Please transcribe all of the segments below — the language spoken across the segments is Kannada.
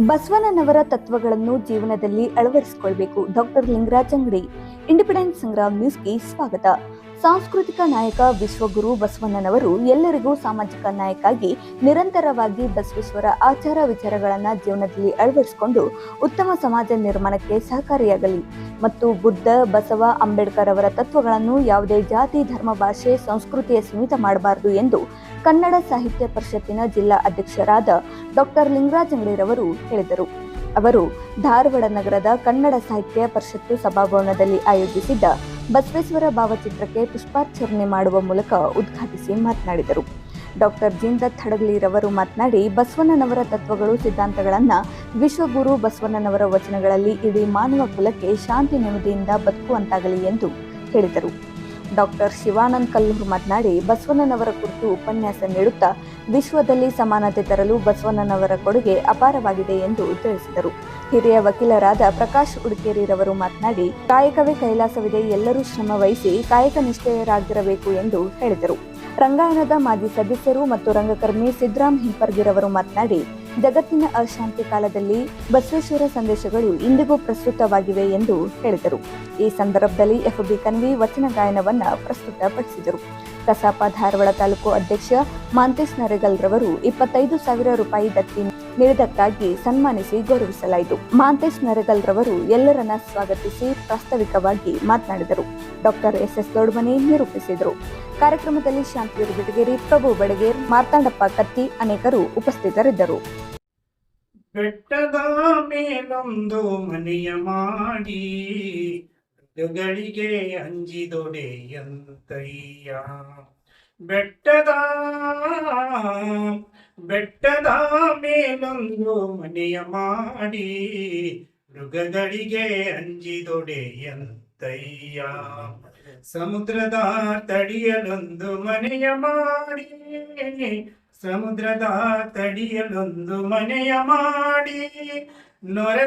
ಬಸವಣ್ಣನವರ ತತ್ವಗಳನ್ನು ಜೀವನದಲ್ಲಿ ಅಳವಡಿಸಿಕೊಳ್ಬೇಕು. ಡಾಕ್ಟರ್ ಲಿಂಗರಾಜ್ ಅಂಗಡಿ. ಇಂಡಿಪೆಂಡೆಂಟ್ ಸಂಗ್ರಾಮ್ ನ್ಯೂಸ್ಗೆ ಸ್ವಾಗತ. ಸಾಂಸ್ಕೃತಿಕ ನಾಯಕ ವಿಶ್ವಗುರು ಬಸವಣ್ಣನವರು ಎಲ್ಲರಿಗೂ ಸಾಮಾಜಿಕ ನಾಯಕಾಗಿ ನಿರಂತರವಾಗಿ ಬಸವೇಶ್ವರ ಆಚಾರ ವಿಚಾರಗಳನ್ನು ಜೀವನದಲ್ಲಿ ಅಳವಡಿಸಿಕೊಂಡು ಉತ್ತಮ ಸಮಾಜ ನಿರ್ಮಾಣಕ್ಕೆ ಸಹಕಾರಿಯಾಗಲಿ. ಮತ್ತು ಬುದ್ಧ, ಬಸವ, ಅಂಬೇಡ್ಕರ್ ಅವರ ತತ್ವಗಳನ್ನು ಯಾವುದೇ ಜಾತಿ, ಧರ್ಮ, ಭಾಷೆ, ಸಂಸ್ಕೃತಿಯ ಸೀಮಿತ ಮಾಡಬಾರದು ಎಂದು ಕನ್ನಡ ಸಾಹಿತ್ಯ ಪರಿಷತ್ತಿನ ಜಿಲ್ಲಾ ಅಧ್ಯಕ್ಷರಾದ ಡಾಕ್ಟರ್ ಲಿಂಗರಾಜ್ ಅಂಗಡಿರವರು ಹೇಳಿದರು. ಅವರು ಧಾರವಾಡ ನಗರದ ಕನ್ನಡ ಸಾಹಿತ್ಯ ಪರಿಷತ್ತು ಸಭಾಭವನದಲ್ಲಿ ಆಯೋಜಿಸಿದ್ದ ಬಸವೇಶ್ವರ ಭಾವಚಿತ್ರಕ್ಕೆ ಪುಷ್ಪಾರ್ಚನೆ ಮಾಡುವ ಮೂಲಕ ಉದ್ಘಾಟಿಸಿ ಮಾತನಾಡಿದರು. ಡಾಕ್ಟರ್ ಜಿಂದತ್ ಹಡಗಲಿರವರು ಮಾತನಾಡಿ, ಬಸವಣ್ಣನವರ ತತ್ವಗಳು, ಸಿದ್ಧಾಂತಗಳನ್ನು ವಿಶ್ವಗುರು ಬಸವಣ್ಣನವರ ವಚನಗಳಲ್ಲಿ ಇಡೀ ಮಾನವ ಕುಲಕ್ಕೆ ಶಾಂತಿ ನೆಮ್ಮದಿಯಿಂದ ಬದುಕುವಂತಾಗಲಿ ಎಂದು ಹೇಳಿದರು. ಡಾಕ್ಟರ್ ಶಿವಾನಂದ್ ಕಲ್ಲೂರು ಮಾತನಾಡಿ, ಬಸವಣ್ಣನವರ ಕುರಿತು ಉಪನ್ಯಾಸ ನೀಡುತ್ತಾ ವಿಶ್ವದಲ್ಲಿ ಸಮಾನತೆ ತರಲು ಬಸವಣ್ಣನವರ ಕೊಡುಗೆ ಅಪಾರವಾಗಿದೆ ಎಂದು ತಿಳಿಸಿದರು. ಹಿರಿಯ ವಕೀಲರಾದ ಪ್ರಕಾಶ್ ಉಡುಕೇರಿರವರು ಮಾತನಾಡಿ, ಕಾಯಕವೇ ಕೈಲಾಸವಿದೆ, ಎಲ್ಲರೂ ಶ್ರಮ ವಹಿಸಿ ಕಾಯಕ ನಿಷ್ಠೆಯರಾಗಿರಬೇಕು ಎಂದು ಹೇಳಿದರು. ರಂಗಾಯಣದ ಮಾಜಿ ಸದಸ್ಯರು ಮತ್ತು ರಂಗಕರ್ಮಿ ಸಿದ್ದರಾಮ್ ಹಿಂಪರ್ಗಿರವರು ಮಾತನಾಡಿ, ಜಗತ್ತಿನ ಅಶಾಂತಿ ಕಾಲದಲ್ಲಿ ಬಸವೇಶ್ವರ ಸಂದೇಶಗಳು ಇಂದಿಗೂ ಪ್ರಸ್ತುತವಾಗಿವೆ ಎಂದು ಹೇಳಿದರು. ಈ ಸಂದರ್ಭದಲ್ಲಿ ಎಫ್ಬಿ ಕನ್ವಿ ವಚನ ಗಾಯನವನ್ನು ಪ್ರಸ್ತುತಪಡಿಸಿದರು. ಕಸಾಪ ಧಾರವಾಡ ತಾಲೂಕು ಅಧ್ಯಕ್ಷ ಮಾಂತೇಶ್ ನರಗಲ್ ರವರು ಇಪ್ಪತ್ತೈದು ಸಾವಿರ ರೂಪಾಯಿ ದತ್ತಿ ನೀಡಿದ್ದಕ್ಕಾಗಿ ಸನ್ಮಾನಿಸಿ ಗೌರವಿಸಲಾಯಿತು. ಮಾಂತೇಶ್ ನರಗಲ್ ರವರು ಎಲ್ಲರನ್ನ ಸ್ವಾಗತಿಸಿ ಪ್ರಾಸ್ತಾವಿಕವಾಗಿ ಮಾತನಾಡಿದರು. ಡಾಕ್ಟರ್ ಎಸ್ ಎಸ್ ದೊಡ್ಮನಿ ನಿರೂಪಿಸಿದರು. ಕಾರ್ಯಕ್ರಮದಲ್ಲಿ ಶಾಂತಿಯೂರು ಬಿಟಗೇರಿ ಪ್ರಭು ಬಡಗೇರ್, ಮಾರ್ತಾಂಡಪ್ಪ ಕತ್ತಿ ಅನೇಕರು ಉಪಸ್ಥಿತರಿದ್ದರು. ಬೆಟ್ಟದ ಮೇಲೊಂದು ಮನೆಯ ಮಾಡಿ ಗಳಿಗೆ ಅಂಜಿದೊಡೆಯಂತಯ್ಯ ಬೆಟ್ಟದ ಬೆಟ್ಟದ ಮೇಲೊಂದು ಮನೆಯ ಮಾಡಿ ಮೃಗಗಳಿಗೆ ಅಂಜಿದೊಡೆಯಂತಯ್ಯ ಸಮುದ್ರದ ತಡಿಯಲೊಂದು ಮನೆಯ ಮಾಡಿ ಸಮುದ್ರದ ತಡಿಯಲೊಂದು ಮನೆಯ ಮಾಡಿ ನೊರೆ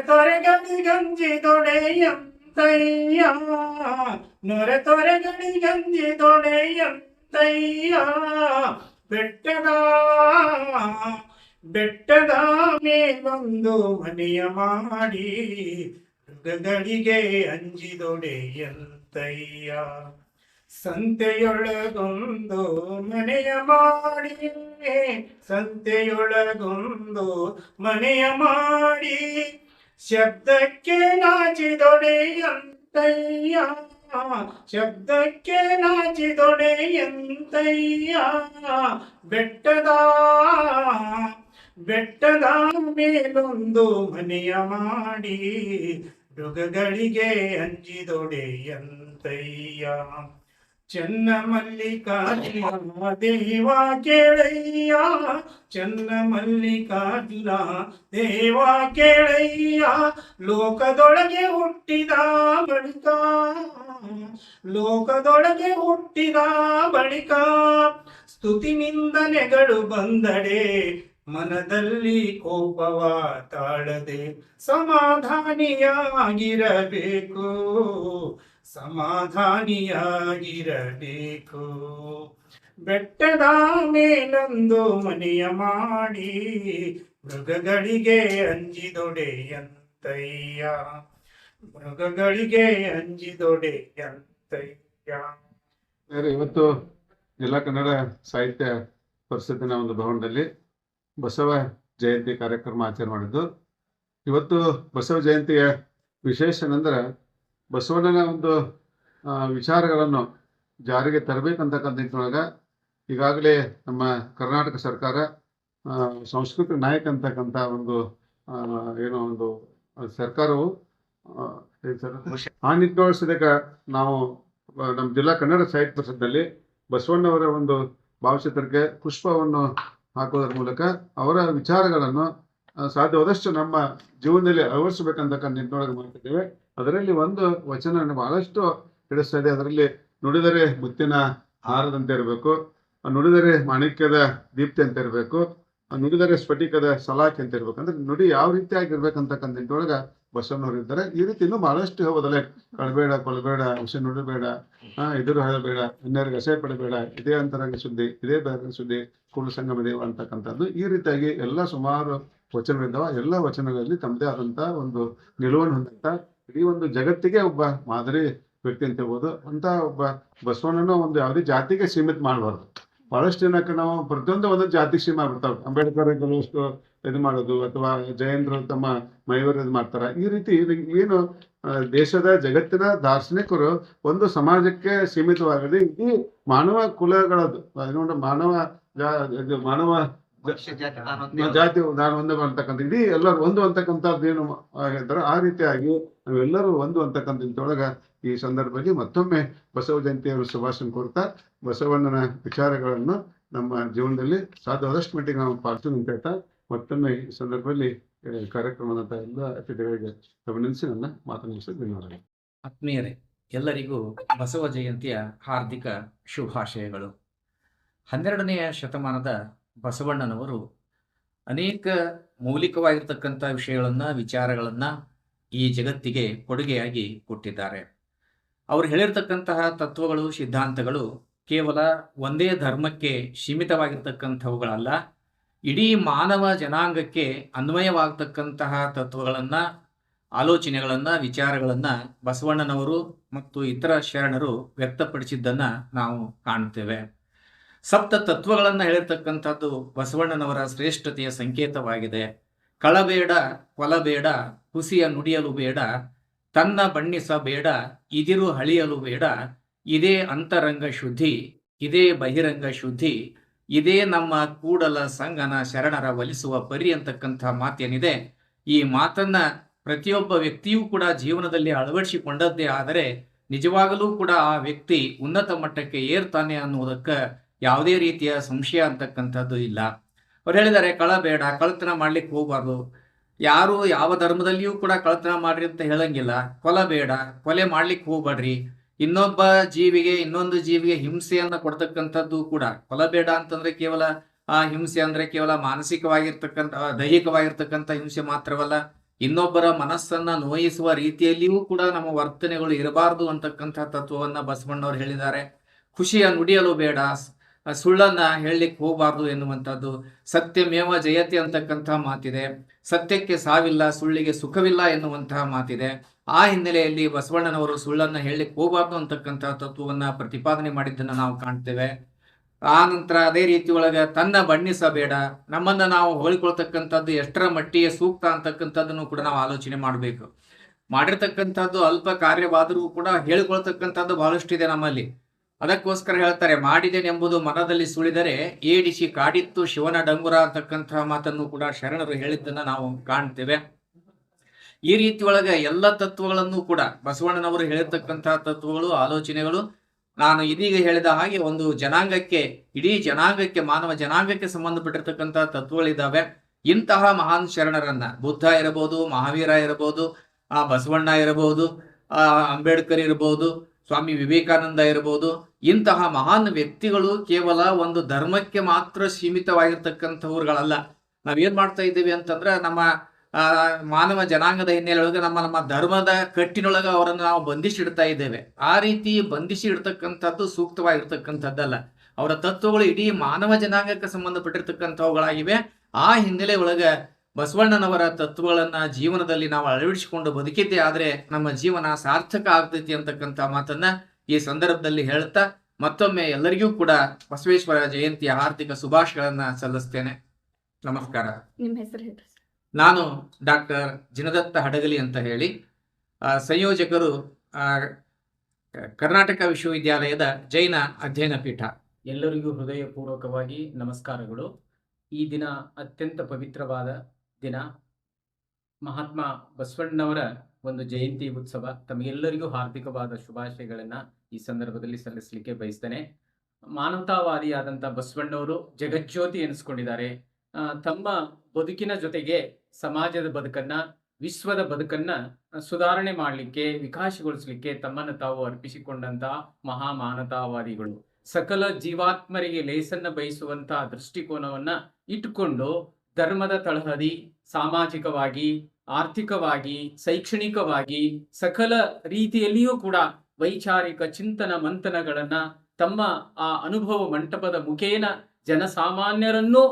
ತೊರೆಗಳಿಗಂಜಿದೊಡೆಯಂತಯ್ಯ ನೊರೆ ತೊರೆಗಳಿಗಂಜಿದೊಡೆಯಂತಯ್ಯ ಬೆಟ್ಟದ ಬೆಟ್ಟದ ಮೇಲೊಂದು ಮನೆಯ ಮಾಡಿ ಮೃಗಗಳಿಗೆ ಅಂಜಿದೊಡೆಯಂತಯ್ಯ ಸಂತೆಯೊಳಗೊಂದು ಮನೆಯ ಮಾಡಿ ಸಂತೆಯೊಳಗೊಂದು ಮನೆಯ ಮಾಡಿ ಶಬ್ದಕ್ಕೆ ನಾಚಿದೊಡೆಯಂತಯ್ಯ ಶಬ್ದಕ್ಕೆ ನಾಚಿದೊಡೆಯಂತಯ್ಯ ಬೆಟ್ಟದ ಬೆಟ್ಟದ ಮೇಲೊಂದು ಮನೆಯ ಮಾಡಿ ಮೃಗಗಳಿಗೆ ಅಂಜಿದೊಡೆಯಂತಯ್ಯ ಚನ್ನ ಮಲ್ಲಿಕಾರ್ಜುನ ದೇವ ಕೇಳಯ್ಯ ಚನ್ನ ಮಲ್ಲಿಕಾರ್ಜುನ ದೇವ ಕೇಳಯ್ಯ, ಲೋಕದೊಳಗೆ ಹುಟ್ಟಿದ ಬಳಿಕ, ಲೋಕದೊಳಗೆ ಹುಟ್ಟಿದ ಬಳಿಕ ಸ್ತುತಿ ನಿಂದನೆಗಳು ಬಂದಡೆ, ಮನದಲ್ಲಿ ಕೋಪವ ತಾಳದೆ ಸಮಾಧಾನಿಯಾಗಿರಬೇಕು. ಸಮಾಧಾನಿಯಾಗಿರಬೇಕು. ಬೆಟ್ಟದ ಮೇಲೊಂದು ಮನೆಯ ಮಾಡಿ ಮೃಗಗಳಿಗೆ ಅಂಜಿದೊಡೆಯಂತಯ್ಯ. ಮೃಗಗಳಿಗೆ ಅಂಜಿದೊಡೆಯಂತಯ್ಯ. ಇವತ್ತು ಜಿಲ್ಲಾ ಕನ್ನಡ ಸಾಹಿತ್ಯ ಪರಿಷತ್ತಿನ ಒಂದು ಭವನದಲ್ಲಿ ಬಸವ ಜಯಂತಿ ಕಾರ್ಯಕ್ರಮ ಆಚರಣೆ ಮಾಡಿದ್ದು. ಇವತ್ತು ಬಸವ ಜಯಂತಿಯ ವಿಶೇಷ ಏನಂದ್ರೆ ಬಸವಣ್ಣನ ಒಂದು ವಿಚಾರಗಳನ್ನು ಜಾರಿಗೆ ತರಬೇಕಂತಕ್ಕಂಥ ನಿಟ್ಟಿನೊಳಗೆ ಈಗಾಗಲೇ ನಮ್ಮ ಕರ್ನಾಟಕ ಸರ್ಕಾರ ಸಂಸ್ಕೃತಿ ನಾಯಕ ಅಂತಕ್ಕಂಥ ಒಂದು ಏನೋ ಒಂದು ಸರ್ಕಾರವು ಆ, ನಿಟ್ಟಿನೊಳಗೆ ಸದ್ಯಕ್ಕ ನಾವು ನಮ್ಮ ಜಿಲ್ಲಾ ಕನ್ನಡ ಸಾಹಿತ್ಯ ಪರಿಷತ್ನಲ್ಲಿ ಬಸವಣ್ಣವರ ಒಂದು ಭಾವಚಿತ್ರಕ್ಕೆ ಪುಷ್ಪವನ್ನು ಹಾಕೋದ್ರ ಮೂಲಕ ಅವರ ವಿಚಾರಗಳನ್ನು ಸಾಧ್ಯವಾದಷ್ಟು ನಮ್ಮ ಜೀವನದಲ್ಲಿ ಅಳವಡಿಸಬೇಕಂತಕ್ಕ ನಿಟ್ಟಿನೊಳಗೆ ಮಾಡ್ತಿದ್ದೇವೆ ಅದರಲ್ಲಿ ಒಂದು ವಚನ ಬಹಳಷ್ಟು ತಿಳಿಸ್ತಾ ಇದೆ ಅದರಲ್ಲಿ ನುಡಿದರೆ ಮುತ್ತಿನ ಹಾರದಂತೆ ಇರಬೇಕು ನುಡಿದರೆ ಮಾಣಿಕ್ಯದ ದೀಪ್ತಿ ಅಂತ ಇರಬೇಕು ನುಡಿದರೆ ಸ್ಫಟಿಕದ ಸಲಾಖೆ ಅಂತ ಇರ್ಬೇಕು. ಅಂದ್ರೆ ನುಡಿ ಯಾವ ರೀತಿಯಾಗಿರ್ಬೇಕಂತಕ್ಕಂಥ ನಿಟ್ಟಿನೊಳಗ ಬಸವಣ್ಣವ್ರು ಇದ್ದಾರೆ. ಈ ರೀತಿ ಇನ್ನೂ ಬಹಳಷ್ಟು ಹೋಗೋದಲ್ಲೇ ಕಳಬೇಡ ಕೊಲಬೇಡ ವಿಷಯ ನುಡಿಬೇಡ ಹಾ ಎದುರು ಹೇಳಬೇಡ ಇನ್ಯಾರಿಗೆ ಅಸಹ್ಯ ಪಡಬೇಡ, ಇದೇ ಅಂತರಂಗ ಸುದ್ದಿ, ಇದೇ ಬೇರೆ ಸುದ್ದಿ ಕುಲ ಸಂಗಮ ದೇವ ಅಂತಕ್ಕಂಥದ್ದು. ಈ ರೀತಿಯಾಗಿ ಎಲ್ಲ ಸುಮಾರು ವಚನಗಳಿದ್ದಾವ ಎಲ್ಲ ವಚನಗಳಲ್ಲಿ ತಮ್ಮದೇ ಆದಂತ ಒಂದು ನಿಲುವನ್ನು ಹೊಂದಂತ ಇಡೀ ಒಂದು ಜಗತ್ತಿಗೆ ಒಬ್ಬ ಮಾದರಿ ವ್ಯಕ್ತಿ ಅಂತ ಹೇಳ್ಬೋದು. ಅಂತ ಒಬ್ಬ ಬಸವಣ್ಣನ ಒಂದು ಯಾವುದೇ ಜಾತಿಗೆ ಸೀಮಿತ ಮಾಡಬಾರ್ದು. ಬಹಳಷ್ಟು ಜನಕ್ಕೆ ನಾವು ಪ್ರತಿಯೊಂದು ಒಂದು ಜಾತಿ ಸೀಮೆ ಆಗ್ಬಿಡ್ತಾವೆ. ಅಂಬೇಡ್ಕರ್ ಕೆಲವಷ್ಟು ಇದು ಮಾಡೋದು ಅಥವಾ ಜಯೇಂದ್ರ ತಮ್ಮ ಮೈವರು ಇದು ಮಾಡ್ತಾರ. ಈ ರೀತಿ ಏನು ದೇಶದ ಜಗತ್ತಿನ ದಾರ್ಶನಿಕರು ಒಂದು ಸಮಾಜಕ್ಕೆ ಸೀಮಿತವಾಗದೆ ಇಡೀ ಮಾನವ ಕುಲಗಳದ್ದು. ಮಾನವ ಮಾನವ ಜಾತಿ ನಾನು ಒಂದೇ ಅಂತಕ್ಕಂಥ ಇಡೀ ಎಲ್ಲರೂ ಒಂದು ಅಂತಕ್ಕಂಥದ್ದು ಏನು ಹೇಳ್ತಾರೆ ಆ ರೀತಿಯಾಗಿ ನಾವೆಲ್ಲರೂ ಒಂದು ಅಂತಕ್ಕಂಥ ಇದ್ರೊಳಗ ಈ ಸಂದರ್ಭದಲ್ಲಿ ಮತ್ತೊಮ್ಮೆ ಬಸವ ಜಯಂತಿಯವರು ಶುಭಾಶಯ ಕೊಡ್ತಾ ಬಸವಣ್ಣನ ವಿಚಾರಗಳನ್ನು ನಮ್ಮ ಜೀವನದಲ್ಲಿ ಸಾಧ್ಯವಾದಷ್ಟು ಮಟ್ಟಿಗೆ ನಾವು ಪಾಲಿಸೋಣ ಅಂತ ಹೇಳ್ತಾ ಮತ್ತೊಮ್ಮೆ ಈ ಸಂದರ್ಭದಲ್ಲಿ ಕಾರ್ಯಕ್ರಮದ ಕಾರ್ಯಕ್ರಮದಂತ ಎಲ್ಲ ಅತಿಥಿಗಳಿಗೆ ಗಮನಿಸಿ ನನ್ನ ಧನ್ಯವಾದಗಳು. ಆತ್ಮೀಯರೇ ಎಲ್ಲರಿಗೂ ಬಸವ ಜಯಂತಿಯ ಹಾರ್ದಿಕ ಶುಭಾಶಯಗಳು. ಹನ್ನೆರಡನೆಯ ಶತಮಾನದ ಬಸವಣ್ಣನವರು ಅನೇಕ ಮೌಲಿಕವಾಗಿರ್ತಕ್ಕಂಥ ವಿಷಯಗಳನ್ನು, ವಿಚಾರಗಳನ್ನು ಈ ಜಗತ್ತಿಗೆ ಕೊಡುಗೆಯಾಗಿ ಕೊಟ್ಟಿದ್ದಾರೆ. ಅವರು ಹೇಳಿರ್ತಕ್ಕಂತಹ ತತ್ವಗಳು, ಸಿದ್ಧಾಂತಗಳು ಕೇವಲ ಒಂದೇ ಧರ್ಮಕ್ಕೆ ಸೀಮಿತವಾಗಿರ್ತಕ್ಕಂಥವುಗಳಲ್ಲ. ಇಡೀ ಮಾನವ ಜನಾಂಗಕ್ಕೆ ಅನ್ವಯವಾಗತಕ್ಕಂತಹ ತತ್ವಗಳನ್ನು, ಆಲೋಚನೆಗಳನ್ನು, ವಿಚಾರಗಳನ್ನು ಬಸವಣ್ಣನವರು ಮತ್ತು ಇತರ ಶರಣರು ವ್ಯಕ್ತಪಡಿಸಿದ್ದನ್ನು ನಾವು ಕಾಣ್ತೇವೆ ಸಪ್ತ ತತ್ವಗಳನ್ನು ಹೇಳಿರ್ತಕ್ಕಂಥದ್ದು ಬಸವಣ್ಣನವರ ಶ್ರೇಷ್ಠತೆಯ ಸಂಕೇತವಾಗಿದೆ. ಕಳಬೇಡ, ಕೊಲಬೇಡ, ಹುಸಿಯ ನುಡಿಯಲು ಬೇಡ, ತನ್ನ ಬಣ್ಣಿಸಬೇಡ ಇದಿರು ಹಳಿಯಲು ಬೇಡ, ಇದೇ ಅಂತರಂಗ ಶುದ್ಧಿ, ಇದೇ ಬಹಿರಂಗ ಶುದ್ಧಿ, ಇದೇ ನಮ್ಮ ಕೂಡಲ ಸಂಗನ ಶರಣರ ಒಲಿಸುವ ಪರಿ ಅಂತಕ್ಕಂಥ ಮಾತೇನಿದೆ. ಈ ಮಾತನ್ನ ಪ್ರತಿಯೊಬ್ಬ ವ್ಯಕ್ತಿಯೂ ಕೂಡ ಜೀವನದಲ್ಲಿ ಅಳವಡಿಸಿಕೊಂಡದ್ದೇ ಆದರೆ ನಿಜವಾಗಲೂ ಕೂಡ ಆ ವ್ಯಕ್ತಿ ಉನ್ನತ ಮಟ್ಟಕ್ಕೆ ಏರ್ತಾನೆ ಅನ್ನುವುದಕ್ಕೆ ಯಾವುದೇ ರೀತಿಯ ಸಂಶಯ ಅಂತಕ್ಕಂಥದ್ದು ಇಲ್ಲ. ಅವ್ರು ಹೇಳಿದ್ದಾರೆ, ಕಳ ಬೇಡ ಕಳ್ತನ ಮಾಡ್ಲಿಕ್ಕೆ ಹೋಗ್ಬಾರ್ದು. ಯಾರು ಯಾವ ಧರ್ಮದಲ್ಲಿಯೂ ಕೂಡ ಕಳ್ತನ ಮಾಡ್ರಿ ಅಂತ ಹೇಳಂಗಿಲ್ಲ. ಕೊಲ ಬೇಡ, ಕೊಲೆ ಮಾಡ್ಲಿಕ್ಕೆ ಹೋಗ್ಬೇಡ್ರಿ. ಇನ್ನೊಬ್ಬ ಜೀವಿಗೆ, ಇನ್ನೊಂದು ಜೀವಿಗೆ ಹಿಂಸೆಯನ್ನ ಕೊಡ್ತಕ್ಕಂಥದ್ದು ಕೂಡ. ಕೊಲ ಬೇಡ ಅಂತಂದ್ರೆ ಕೇವಲ, ಆ ಹಿಂಸೆ ಅಂದ್ರೆ ಕೇವಲ ಮಾನಸಿಕವಾಗಿರ್ತಕ್ಕಂಥ ದೈಹಿಕವಾಗಿರ್ತಕ್ಕಂಥ ಹಿಂಸೆ ಮಾತ್ರವಲ್ಲ. ಇನ್ನೊಬ್ಬರ ಮನಸ್ಸನ್ನ ನೋಯಿಸುವ ರೀತಿಯಲ್ಲಿಯೂ ಕೂಡ ನಮ್ಮ ವರ್ತನೆಗಳು ಇರಬಾರದು ಅಂತಕ್ಕಂಥ ತತ್ವವನ್ನ ಬಸವಣ್ಣವ್ರು ಹೇಳಿದ್ದಾರೆ. ಖುಷಿಯ ನುಡಿಯಲು ಬೇಡ ಸುಳ್ಳನ್ನ ಹೇಳಲಿಕ್ಕೆ ಹೋಗಬಾರ್ದು ಎನ್ನುವಂಥದ್ದು ಸತ್ಯಮೇವ ಜಯತೆ ಅಂತಕ್ಕಂಥ ಮಾತಿದೆ. ಸತ್ಯಕ್ಕೆ ಸಾವಿಲ್ಲ, ಸುಳ್ಳಿಗೆ ಸುಖವಿಲ್ಲ ಎನ್ನುವಂತಹ ಮಾತಿದೆ. ಆ ಹಿನ್ನೆಲೆಯಲ್ಲಿ ಬಸವಣ್ಣನವರು ಸುಳ್ಳನ್ನ ಹೇಳಲಿಕ್ಕೆ ಹೋಗಬಾರ್ದು ಅಂತಕ್ಕಂಥ ತತ್ವವನ್ನ ಪ್ರತಿಪಾದನೆ ಮಾಡಿದ್ದನ್ನು ನಾವು ಕಾಣ್ತೇವೆ. ಆ ನಂತರ ಅದೇ ರೀತಿ ಒಳಗೆ ತನ್ನ ಬಣ್ಣಿಸಬೇಡ ನಮ್ಮನ್ನ ನಾವು ಹೋಲಿಕೊಳ್ತಕ್ಕಂಥದ್ದು ಎಷ್ಟರ ಮಟ್ಟಿಗೆ ಸೂಕ್ತ ಅಂತಕ್ಕಂಥದ್ದನ್ನು ಕೂಡ ನಾವು ಆಲೋಚನೆ ಮಾಡಬೇಕು. ಮಾಡಿರ್ತಕ್ಕಂಥದ್ದು ಅಲ್ಪ ಕಾರ್ಯವಾದರೂ ಕೂಡ ಹೇಳಿಕೊಳ್ತಕ್ಕಂಥದ್ದು ಬಹಳಷ್ಟಿದೆ ನಮ್ಮಲ್ಲಿ. ಅದಕ್ಕೋಸ್ಕರ ಹೇಳ್ತಾರೆ, ಮಾಡಿದೆನೆಂಬುದು ಮನದಲ್ಲಿ ಸುಳಿದರೆ ಏಡಿಸಿ ಕಾಡಿತ್ತು ಶಿವನ ಡಂಗುರ ಅಂತಕ್ಕಂತಹ ಮಾತನ್ನು ಕೂಡ ಶರಣರು ಹೇಳಿದ್ದನ್ನ ನಾವು ಕಾಣ್ತೇವೆ. ಈ ರೀತಿ ಒಳಗೆ ಎಲ್ಲ ತತ್ವಗಳನ್ನು ಕೂಡ ಬಸವಣ್ಣನವರು ಹೇಳಿರ್ತಕ್ಕಂತಹ ತತ್ವಗಳು, ಆಲೋಚನೆಗಳು, ನಾನು ಇದೀಗ ಹೇಳಿದ ಹಾಗೆ ಒಂದು ಜನಾಂಗಕ್ಕೆ, ಇಡೀ ಜನಾಂಗಕ್ಕೆ, ಮಾನವ ಜನಾಂಗಕ್ಕೆ ಸಂಬಂಧಪಟ್ಟಿರ್ತಕ್ಕಂತಹ ತತ್ವಗಳಿದ್ದಾವೆ. ಇಂತಹ ಮಹಾನ್ ಶರಣರನ್ನ, ಬುದ್ಧ ಇರಬಹುದು, ಮಹಾವೀರ ಇರಬಹುದು, ಆ ಬಸವಣ್ಣ ಇರಬಹುದು, ಆ ಅಂಬೇಡ್ಕರ್ ಇರಬಹುದು ಸ್ವಾಮಿ ವಿವೇಕಾನಂದ ಇರಬಹುದು. ಇಂತಹ ಮಹಾನ್ ವ್ಯಕ್ತಿಗಳು ಕೇವಲ ಒಂದು ಧರ್ಮಕ್ಕೆ ಮಾತ್ರ ಸೀಮಿತವಾಗಿರ್ತಕ್ಕಂಥವ್ರುಗಳಲ್ಲ. ನಾವೇನ್ ಮಾಡ್ತಾ ಇದ್ದೀವಿ ಅಂತಂದ್ರೆ ನಮ್ಮ ಮಾನವ ಜನಾಂಗದ ಹಿನ್ನೆಲೆಯೊಳಗೆ ನಮ್ಮ ನಮ್ಮ ಧರ್ಮದ ಕಟ್ಟಿನೊಳಗೆ ಅವರನ್ನು ನಾವು ಬಂಧಿಸಿಡ್ತಾ ಇದ್ದೇವೆ. ಆ ರೀತಿ ಬಂಧಿಸಿ ಇಡ್ತಕ್ಕಂಥದ್ದು ಸೂಕ್ತವಾಗಿರ್ತಕ್ಕಂಥದ್ದಲ್ಲ. ಅವರ ತತ್ವಗಳು ಇಡೀ ಮಾನವ ಜನಾಂಗಕ್ಕೆ ಸಂಬಂಧಪಟ್ಟಿರ್ತಕ್ಕಂಥವುಗಳಾಗಿವೆ. ಆ ಹಿನ್ನೆಲೆ ಒಳಗೆ ಬಸವಣ್ಣನವರ ತತ್ವಗಳನ್ನ ಜೀವನದಲ್ಲಿ ನಾವು ಅಳವಡಿಸಿಕೊಂಡು ಬದುಕಿದ್ದೇ ಆದ್ರೆ ನಮ್ಮ ಜೀವನ ಸಾರ್ಥಕ ಆಗ್ತೈತಿ ಅಂತಕ್ಕಂಥ ಮಾತನ್ನ ಈ ಸಂದರ್ಭದಲ್ಲಿ ಹೇಳ್ತಾ ಮತ್ತೊಮ್ಮೆ ಎಲ್ಲರಿಗೂ ಕೂಡ ಬಸವೇಶ್ವರ ಜಯಂತಿಯ ಹಾರ್ದಿಕ ಶುಭಾಶಯಗಳನ್ನ ಸಲ್ಲಿಸ್ತೇನೆ. ನಮಸ್ಕಾರ. ನಿಮ್ಮ ಹೆಸರು ಹೇಳಿ ನಾನು ಡಾಕ್ಟರ್ ಜಿನದತ್ತ ಹಡಗಲಿ ಅಂತ ಹೇಳಿ ಆ, ಸಂಯೋಜಕರು ಆ, ಕರ್ನಾಟಕ ವಿಶ್ವವಿದ್ಯಾಲಯದ ಜೈನ ಅಧ್ಯಯನ ಪೀಠ. ಎಲ್ಲರಿಗೂ ಹೃದಯಪೂರ್ವಕವಾಗಿ ನಮಸ್ಕಾರಗಳು. ಈ ದಿನ ಅತ್ಯಂತ ಪವಿತ್ರವಾದ ದಿನ ಮಹಾತ್ಮ ಬಸವಣ್ಣವರ ಒಂದು ಜಯಂತಿ ಉತ್ಸವ. ತಮಗೆಲ್ಲರಿಗೂ ಹಾರ್ದಿಕವಾದ ಶುಭಾಶಯಗಳನ್ನ ಈ ಸಂದರ್ಭದಲ್ಲಿ ಸಲ್ಲಿಸಲಿಕ್ಕೆ ಬಯಸ್ತೇನೆ. ಮಾನವತಾವಾದಿಯಾದಂಥ ಬಸವಣ್ಣವರು ಜಗಜ್ಯೋತಿ ಎನಿಸ್ಕೊಂಡಿದ್ದಾರೆ. ತಮ್ಮ ಬದುಕಿನ ಜೊತೆಗೆ ಸಮಾಜದ ಬದುಕನ್ನ, ವಿಶ್ವದ ಬದುಕನ್ನ ಸುಧಾರಣೆ ಮಾಡಲಿಕ್ಕೆ, ವಿಕಾಸಗೊಳಿಸಲಿಕ್ಕೆ ತಮ್ಮನ್ನು ತಾವು ಅರ್ಪಿಸಿಕೊಂಡಂತಹ ಮಹಾ ಮಾನವತಾವಾದಿಗಳು ಸಕಲ ಜೀವಾತ್ಮರಿಗೆ ಲೇಸನ್ನ ಬಯಸುವಂತಹ ದೃಷ್ಟಿಕೋನವನ್ನ ಇಟ್ಟುಕೊಂಡು ಧರ್ಮದ ತಳಹದಿ, ಸಾಮಾಜಿಕವಾಗಿ, ಆರ್ಥಿಕವಾಗಿ, ಶೈಕ್ಷಣಿಕವಾಗಿ, ಸಕಲ ರೀತಿಯಲ್ಲಿಯೂ ಕೂಡ ವೈಚಾರಿಕ ಚಿಂತನ ಮಂಥನಗಳನ್ನ ತಮ್ಮ ಆ ಅನುಭವ ಮಂಟಪದ ಮುಖೇನ ಜನಸಾಮಾನ್ಯರನ್ನು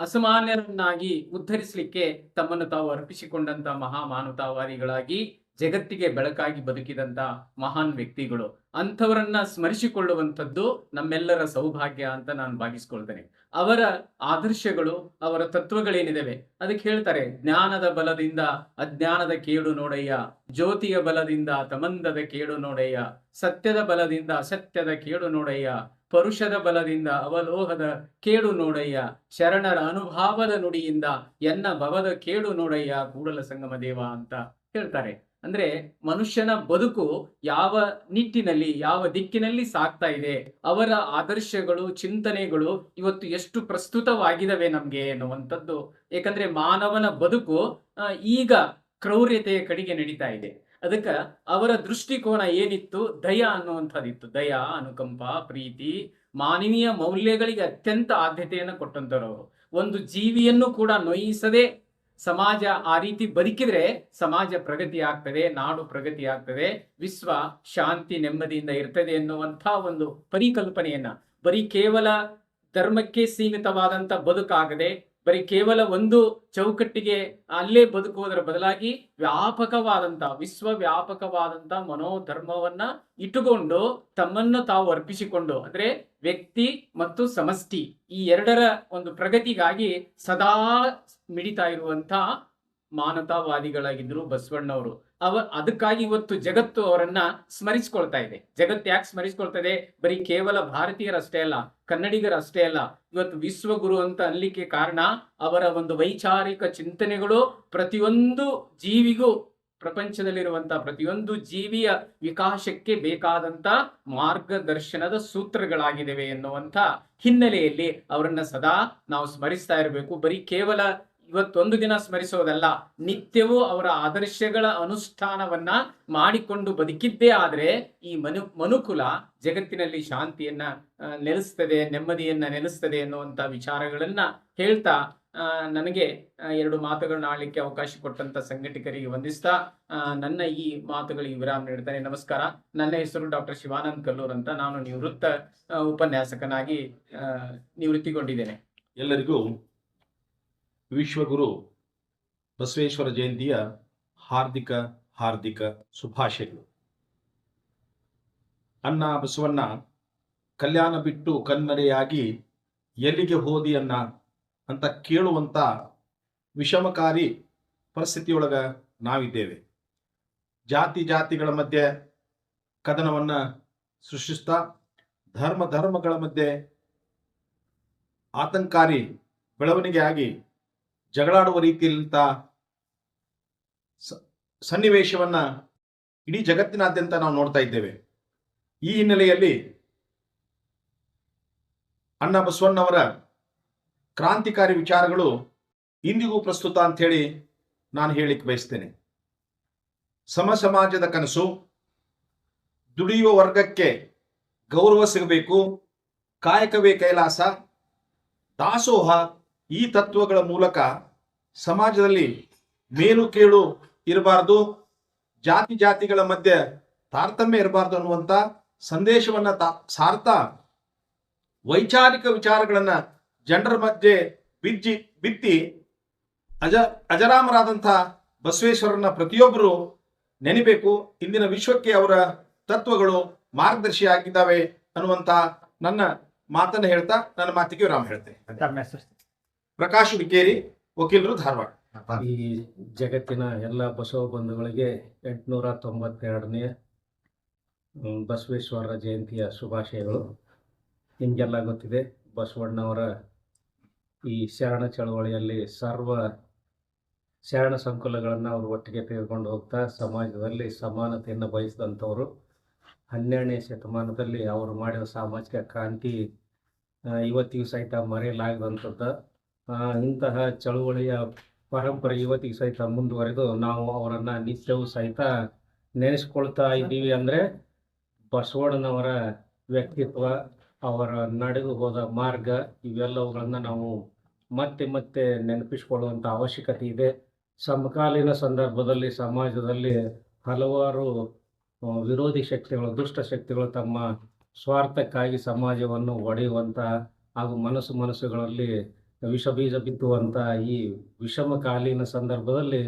ಅಸಾಮಾನ್ಯರನ್ನಾಗಿ ಉದ್ಧರಿಸಲಿಕ್ಕೆ ತಮ್ಮನ್ನು ತಾವು ಅರ್ಪಿಸಿಕೊಂಡಂತ ಮಹಾ ಮಾನವತಾವಾದಿಗಳಾಗಿ ಜಗತ್ತಿಗೆ ಬೆಳಕಾಗಿ ಬದುಕಿದಂತ ಮಹಾನ್ ವ್ಯಕ್ತಿಗಳು, ಅಂಥವರನ್ನ ಸ್ಮರಿಸಿಕೊಳ್ಳುವಂಥದ್ದು ನಮ್ಮೆಲ್ಲರ ಸೌಭಾಗ್ಯ ಅಂತ ನಾನು ಭಾವಿಸ್ಕೊಳ್ತೇನೆ ಅವರ ಆದರ್ಶಗಳು, ಅವರ ತತ್ವಗಳೇನಿದಾವೆ? ಅದಕ್ಕೆ ಹೇಳ್ತಾರೆ, ಜ್ಞಾನದ ಬಲದಿಂದ ಅಜ್ಞಾನದ ಕೇಡು ನೋಡಯ್ಯ, ಜ್ಯೋತಿಯ ಬಲದಿಂದ ತಮಂದದ ಕೇಡು ನೋಡಯ್ಯ, ಸತ್ಯದ ಬಲದಿಂದ ಅಸತ್ಯದ ಕೇಡು ನೋಡಯ್ಯ, ಪರುಷದ ಬಲದಿಂದ ಅವಲೋಹದ ಕೇಡು ನೋಡಯ್ಯ, ಶರಣರ ಅನುಭಾವದ ನುಡಿಯಿಂದ ಎನ್ನ ಭವದ ಕೇಡು ನೋಡಯ್ಯ, ಕೂಡಲ ಸಂಗಮ ದೇವ ಅಂತ ಹೇಳ್ತಾರೆ. ಅಂದ್ರೆ ಮನುಷ್ಯನ ಬದುಕು ಯಾವ ನಿಟ್ಟಿನಲ್ಲಿ, ಯಾವ ದಿಕ್ಕಿನಲ್ಲಿ ಸಾಗ್ತಾ ಇದೆ, ಅವರ ಆದರ್ಶಗಳು, ಚಿಂತನೆಗಳು ಇವತ್ತು ಎಷ್ಟು ಪ್ರಸ್ತುತವಾಗಿದವೆ ನಮ್ಗೆ ಅನ್ನುವಂಥದ್ದು ಏಕಂದ್ರೆ ಮಾನವನ ಬದುಕು ಈಗ ಕ್ರೌರ್ಯತೆಯ ಕಡೆಗೆ ನಡೀತಾ ಇದೆ. ಅದಕ್ಕ ಅವರ ದೃಷ್ಟಿಕೋನ ಏನಿತ್ತು? ದಯ ಅನ್ನುವಂಥದ್ದಿತ್ತು. ದಯ, ಅನುಕಂಪ, ಪ್ರೀತಿ, ಮಾನವೀಯ ಮೌಲ್ಯಗಳಿಗೆ ಅತ್ಯಂತ ಆದ್ಯತೆಯನ್ನು ಕೊಟ್ಟಂತರು ಒಂದು ಜೀವಿಯನ್ನು ಕೂಡ ನೋಯಿಸದೆ ಸಮಾಜ ಆ ರೀತಿ ಬದುಕಿದ್ರೆ ಸಮಾಜ ಪ್ರಗತಿ ಆಗ್ತದೆ, ನಾಡು ಪ್ರಗತಿ ಆಗ್ತದೆ, ವಿಶ್ವ ಶಾಂತಿ ನೆಮ್ಮದಿಯಿಂದ ಇರ್ತದೆ ಎನ್ನುವಂಥ ಒಂದು ಪರಿಕಲ್ಪನೆಯನ್ನ. ಬರೀ ಕೇವಲ ಧರ್ಮಕ್ಕೆ ಸೀಮಿತವಾದಂಥ ಬದುಕಾಗದೆ, ಬರೀ ಕೇವಲ ಒಂದು ಚೌಕಟ್ಟಿಗೆ ಅಲ್ಲೇ ಬದುಕುವುದರ ಬದಲಾಗಿ ವ್ಯಾಪಕವಾದಂತ ವಿಶ್ವವ್ಯಾಪಕವಾದಂತ ಮನೋಧರ್ಮವನ್ನ ಇಟ್ಟುಕೊಂಡು ತಮ್ಮನ್ನು ತಾವು ಅರ್ಪಿಸಿಕೊಂಡು, ಅಂದ್ರೆ ವ್ಯಕ್ತಿ ಮತ್ತು ಸಮಷ್ಟಿ ಈ ಎರಡರ ಒಂದು ಪ್ರಗತಿಗಾಗಿ ಸದಾ ಮಿಡಿತಾ ಇರುವಂತ ಮಾನತಾವಾದಿಗಳಾಗಿದ್ದರು ಬಸವಣ್ಣವರು. ಅವ ಅದಕ್ಕಾಗಿ ಇವತ್ತು ಜಗತ್ತು ಅವರನ್ನ ಸ್ಮರಿಸ್ಕೊಳ್ತಾ ಇದೆ. ಜಗತ್ತು ಯಾಕೆ ಸ್ಮರಿಸ್ಕೊಳ್ತದೆ? ಬರೀ ಕೇವಲ ಭಾರತೀಯರಷ್ಟೇ ಅಲ್ಲ, ಕನ್ನಡಿಗರಷ್ಟೇ ಅಲ್ಲ, ಇವತ್ತು ವಿಶ್ವಗುರು ಅಂತ ಅನ್ಲಿಕ್ಕೆ ಕಾರಣ ಅವರ ಒಂದು ವೈಚಾರಿಕ ಚಿಂತನೆಗಳು ಪ್ರತಿಯೊಂದು ಜೀವಿಗೂ ಪ್ರಪಂಚದಲ್ಲಿರುವಂತಹ ಪ್ರತಿಯೊಂದು ಜೀವಿಯ ವಿಕಾಸಕ್ಕೆ ಬೇಕಾದಂತ ಮಾರ್ಗದರ್ಶನದ ಸೂತ್ರಗಳಾಗಿದ್ದಾವೆ ಎನ್ನುವಂಥ ಹಿನ್ನೆಲೆಯಲ್ಲಿ ಅವರನ್ನ ಸದಾ ನಾವು ಸ್ಮರಿಸ್ತಾ ಇರಬೇಕು. ಬರೀ ಕೇವಲ ಇವತ್ತೊಂದು ದಿನ ಸ್ಮರಿಸೋದಲ್ಲ, ನಿತ್ಯವೂ ಅವರ ಆದರ್ಶಗಳ ಅನುಷ್ಠಾನವನ್ನ ಮಾಡಿಕೊಂಡು ಬದುಕಿದ್ದೇ ಆದರೆ ಈ ಮನು, ಮನುಕುಲ ಜಗತ್ತಿನಲ್ಲಿ ಶಾಂತಿಯನ್ನ ನೆಲೆಸ್ತದೆ, ನೆಮ್ಮದಿಯನ್ನ ನೆಲೆಸ್ತದೆ ಎನ್ನುವಂಥ ವಿಚಾರಗಳನ್ನ ಹೇಳ್ತಾ ನನಗೆ ಎರಡು ಮಾತುಗಳನ್ನ ಆಡ್ಲಿಕ್ಕೆ ಅವಕಾಶ ಕೊಟ್ಟಂತ ಸಂಘಟಕರಿಗೆ ವಂದಿಸ್ತಾ ನನ್ನ ಈ ಮಾತುಗಳಿಗೆ ವಿರಾಮ ನೀಡ್ತಾನೆ. ನಮಸ್ಕಾರ. ನನ್ನ ಹೆಸರು ಡಾಕ್ಟರ್ ಶಿವಾನಂದ್ ಕಲ್ಲೂರ್ ಅಂತ ನಾನು ನಿವೃತ್ತ ಉಪನ್ಯಾಸಕನಾಗಿ ನಿವೃತ್ತಿಗೊಂಡಿದ್ದೇನೆ. ಎಲ್ಲರಿಗೂ ವಿಶ್ವಗುರು ಬಸವೇಶ್ವರ ಜಯಂತಿಯ ಹಾರ್ದಿಕ ಹಾರ್ದಿಕ ಶುಭಾಶಯಗಳು. ಅನ್ನ ಬಸವಣ್ಣ, ಕಲ್ಯಾಣ ಬಿಟ್ಟು ಕನ್ನಡೆಯಾಗಿ ಎಲ್ಲಿಗೆ ಹೋದಿ ಅನ್ನ ಅಂತ ಕೇಳುವಂತ ವಿಷಮಕಾರಿ ಪರಿಸ್ಥಿತಿಯೊಳಗ ನಾವಿದ್ದೇವೆ. ಜಾತಿ ಜಾತಿಗಳ ಮಧ್ಯೆ ಕದನವನ್ನ ಸೃಷ್ಟಿಸ್ತಾ, ಧರ್ಮ ಧರ್ಮಗಳ ಮಧ್ಯೆ ಆತಂಕಾರಿ ಬೆಳವಣಿಗೆ ಆಗಿ ಜಗಳಾಡುವ ರೀತಿಯಲ್ಲಿಂತ ಸನ್ನಿವೇಶವನ್ನ ಇಡೀ ಜಗತ್ತಿನಾದ್ಯಂತ ನಾವು ನೋಡ್ತಾ ಇದ್ದೇವೆ. ಈ ಹಿನ್ನೆಲೆಯಲ್ಲಿ ಅಣ್ಣ ಬಸವಣ್ಣವರ ಕ್ರಾಂತಿಕಾರಿ ವಿಚಾರಗಳು ಇಂದಿಗೂ ಪ್ರಸ್ತುತ ಅಂತ ಹೇಳಿ ನಾನು ಹೇಳಿಕ್ ಬಯಸ್ತೇನೆ. ಸಮ ಸಮಾಜದ ಕನಸು, ದುಡಿಯುವ ವರ್ಗಕ್ಕೆ ಗೌರವ ಸಿಗಬೇಕು, ಕಾಯಕವೇ ಕೈಲಾಸ, ದಾಸೋಹ ಈ ತತ್ವಗಳ ಮೂಲಕ ಸಮಾಜದಲ್ಲಿ ಮೇಲು ಕೇಳು ಇರಬಾರ್ದು, ಜಾತಿ ಜಾತಿಗಳ ಮಧ್ಯೆ ತಾರತಮ್ಯ ಇರಬಾರ್ದು ಅನ್ನುವಂಥ ಸಂದೇಶವನ್ನ ತಾ ಸಾರ್ತಾ ವೈಚಾರಿಕ ವಿಚಾರಗಳನ್ನ ಜನರ ಮಧ್ಯೆ ಬಿಜ್ಜಿ ಬಿತ್ತಿ ಅಜ ಅಜರಾಮರಾದಂಥ ಬಸವೇಶ್ವರನ ಪ್ರತಿಯೊಬ್ಬರು ನೆನಿಬೇಕು. ಇಂದಿನ ವಿಶ್ವಕ್ಕೆ ಅವರ ತತ್ವಗಳು ಮಾರ್ಗದರ್ಶಿ ಆಗಿದ್ದಾವೆ ಅನ್ನುವಂಥ ನನ್ನ ಮಾತನ್ನು ಹೇಳ್ತಾ ನನ್ನ ಮಾತಿಗೆ ವಿರಾಮ ಹೇಳ್ತೇನೆ. ಪ್ರಕಾಶ್ ಹುಡುಕೇರಿ ವಕೀಲರು ಧಾರವಾಡ. ಈ ಜಗತ್ತಿನ ಎಲ್ಲ ಬಸವ ಬಂಧುಗಳಿಗೆ ಎಂಟುನೂರ ತೊಂಬತ್ತೆರಡನೇ ಬಸವೇಶ್ವರರ ಜಯಂತಿಯ ಶುಭಾಶಯಗಳು. ನಿಮಗೆಲ್ಲ ಗೊತ್ತಿದೆ. ಬಸವಣ್ಣವರ ಈ ಶರಣ ಚಳವಳಿಯಲ್ಲಿ ಸರ್ವ ಶರಣ ಸಂಕುಲಗಳನ್ನು ಅವರು ಒಟ್ಟಿಗೆ ತೆಗೆದುಕೊಂಡು ಹೋಗ್ತಾ ಸಮಾಜದಲ್ಲಿ ಸಮಾನತೆಯನ್ನು ಬಯಸಿದಂಥವರು. ಹನ್ನೆರಡನೇ ಶತಮಾನದಲ್ಲಿ ಅವರು ಮಾಡಿದ ಸಾಮಾಜಿಕ ಕ್ರಾಂತಿ ಇವತ್ತಿಗೂ ಸಹಿತ ಮರೆಯಲಾಗದಂಥದ್ದು ಇಂತಹ ಚಳುವಳಿಯ ಪರಂಪರೆ ಇವತ್ತಿಗೂ ಸಹಿತ ಮುಂದುವರೆದು ನಾವು ಅವರನ್ನು ನಿತ್ಯವೂ ಸಹಿತ ನೆನೆಸ್ಕೊಳ್ತಾ ಇದ್ದೀವಿ ಅಂದರೆ ಬಸವಣ್ಣನವರ ವ್ಯಕ್ತಿತ್ವ ಅವರ ನಡೆದು ಹೋದ ಮಾರ್ಗ ಇವೆಲ್ಲವುಗಳನ್ನು ನಾವು ಮತ್ತೆ ಮತ್ತೆ ನೆನಪಿಸಿಕೊಳ್ಳುವಂಥ ಅವಶ್ಯಕತೆ ಇದೆ. ಸಮಕಾಲೀನ ಸಂದರ್ಭದಲ್ಲಿ, ಸಮಾಜದಲ್ಲಿ ಹಲವಾರು ವಿರೋಧಿ ಶಕ್ತಿಗಳು, ದುಷ್ಟ ಶಕ್ತಿಗಳು ತಮ್ಮ ಸ್ವಾರ್ಥಕ್ಕಾಗಿ ಸಮಾಜವನ್ನು ಒಡೆಯುವಂಥ ಹಾಗೂ ಮನಸ್ಸು ಮನಸ್ಸುಗಳಲ್ಲಿ ವಿಷ ಬೀಜ ಬಿತ್ತುವಂಥ ಈ ವಿಷಮಕಾಲೀನ ಸಂದರ್ಭದಲ್ಲಿ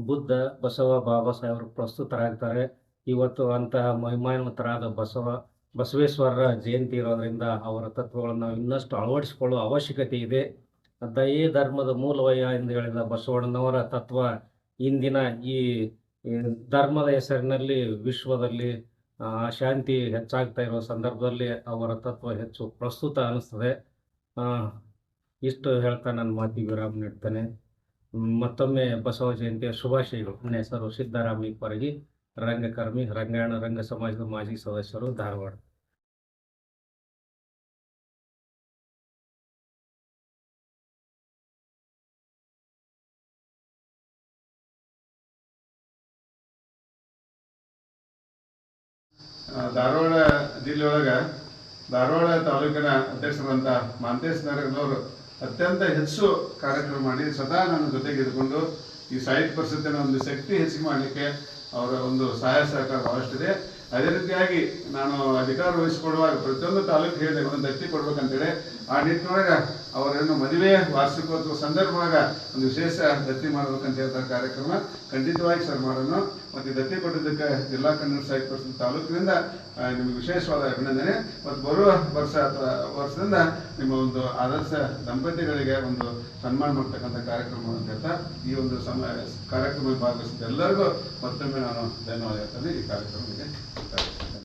ಬುದ್ಧ, ಬಸವ, ಬಾಬಾ ಸಾಹೇಬರು ಪ್ರಸ್ತುತರಾಗ್ತಾರೆ. ಇವತ್ತು ಅಂತಹ ಮಹಿಮಾನ್ವಿತರಾದ ಬಸವ ಬಸವೇಶ್ವರರ ಜಯಂತಿ ಇರೋದರಿಂದ ಅವರ ತತ್ವಗಳನ್ನು ನಾವು ಇನ್ನಷ್ಟು ಅಳವಡಿಸಿಕೊಳ್ಳುವ ಅವಶ್ಯಕತೆ ಇದೆ. ದಯೇ ಧರ್ಮದ ಮೂಲವಯ್ಯ ಎಂದು ಹೇಳಿದ ಬಸವಣ್ಣನವರ ತತ್ವ ಇಂದಿನ ಈ ಧರ್ಮದ ಹೆಸರಿನಲ್ಲಿ ವಿಶ್ವದಲ್ಲಿ ಶಾಂತಿ ಹೆಚ್ಚಾಗ್ತಾ ಇರೋ ಸಂದರ್ಭದಲ್ಲಿ ಅವರ ತತ್ವ ಹೆಚ್ಚು ಪ್ರಸ್ತುತ ಅನ್ನಿಸ್ತದೆ ಇಷ್ಟು ಹೇಳ್ತಾ ನನ್ನ ಮಾತಿಗೆ ವಿರಾಮ ನೀಡ್ತೇನೆ. ಮತ್ತೊಮ್ಮೆ ಬಸವ ಜಯಂತಿಯ ಶುಭಾಶಯಗಳು. ನನ್ನ ಹೆಸರು ಸಿದ್ದರಾಮಯ್ಯ ಕೊರಗಿ. ರಂಗಕರ್ಮಿ, ರಂಗಾಯಣ, ರಂಗ ಸಮಾಜದ ಮಾಜಿ ಸದಸ್ಯರು ಧಾರವಾಡ. ಧಾರವಾಡ ಜಿಲ್ಲೆಯೊಳಗ ಧಾರವಾಡ ತಾಲೂಕಿನ ಅಧ್ಯಕ್ಷರಂತ ಮಾಂತೇಶ್ ನಗರದವರು ಅತ್ಯಂತ ಹೆಚ್ಚು ಕಾರ್ಯಕ್ರಮ ಮಾಡಿ ಸದಾ ನನ್ನ ಜೊತೆಗೆ ಇದ್ಕೊಂಡು ಈ ಸಾಹಿತ್ಯ ಪರಿಷತ್ತಿನ ಒಂದು ಶಕ್ತಿ ಹೆಚ್ಚಿಗೆ ಮಾಡಲಿಕ್ಕೆ ಅವರ ಒಂದು ಸಹಾಯ ಸಹಕಾರ ಬಹಳಷ್ಟಿದೆ ಅದೇ ರೀತಿಯಾಗಿ ನಾನು ಅಧಿಕಾರ ವಹಿಸಿಕೊಳ್ಳುವಾಗ ಪ್ರತಿಯೊಂದು ತಾಲೂಕು ಹೇಳಿದೆ, ಒಂದು ದತ್ತಿ ಕೊಡ್ಬೇಕಂತೇಳಿ. ಆ ನಿಟ್ಟಿನೊಳಗೆ ಅವರೇನು ಮದುವೆ, ವಾರ್ಷಿಕೋತ್ಸವ ಸಂದರ್ಭವಾಗ ಒಂದು ವಿಶೇಷ ದತ್ತಿ ಮಾಡಬೇಕಂತ ಹೇಳ್ತಾ ಕಾರ್ಯಕ್ರಮ. ಖಂಡಿತವಾಗಿ ಸರ್ ಮಾಡೋಣ ಮತ್ತು ದತ್ತಿ ಕೊಟ್ಟಿದ್ದಕ್ಕೆ ಜಿಲ್ಲಾ ಕನ್ನಡ ಸಾಹಿತ್ಯ ಪರಿಷತ್ ತಾಲೂಕಿನಿಂದ ನಿಮಗೆ ವಿಶೇಷವಾದ ಅಭಿನಂದನೆ. ಮತ್ತು ಬರುವ ವರ್ಷ ಅಥವಾ ವರ್ಷದಿಂದ ನಿಮ್ಮ ಒಂದು ಆದರ್ಶ ದಂಪತಿಗಳಿಗೆ ಒಂದು ಸನ್ಮಾನ ಮಾಡ್ತಕ್ಕಂಥ ಕಾರ್ಯಕ್ರಮ ಅಂತ ಹೇಳ್ತಾ, ಈ ಒಂದು ಸಮ ಕಾರ್ಯಕ್ರಮ ಭಾಗವಹಿಸಿದ ಎಲ್ಲರಿಗೂ ಮತ್ತೊಮ್ಮೆ ನಾನು ಧನ್ಯವಾದ ಹೇಳ್ತೇನೆ. ಈ ಕಾರ್ಯಕ್ರಮಕ್ಕೆ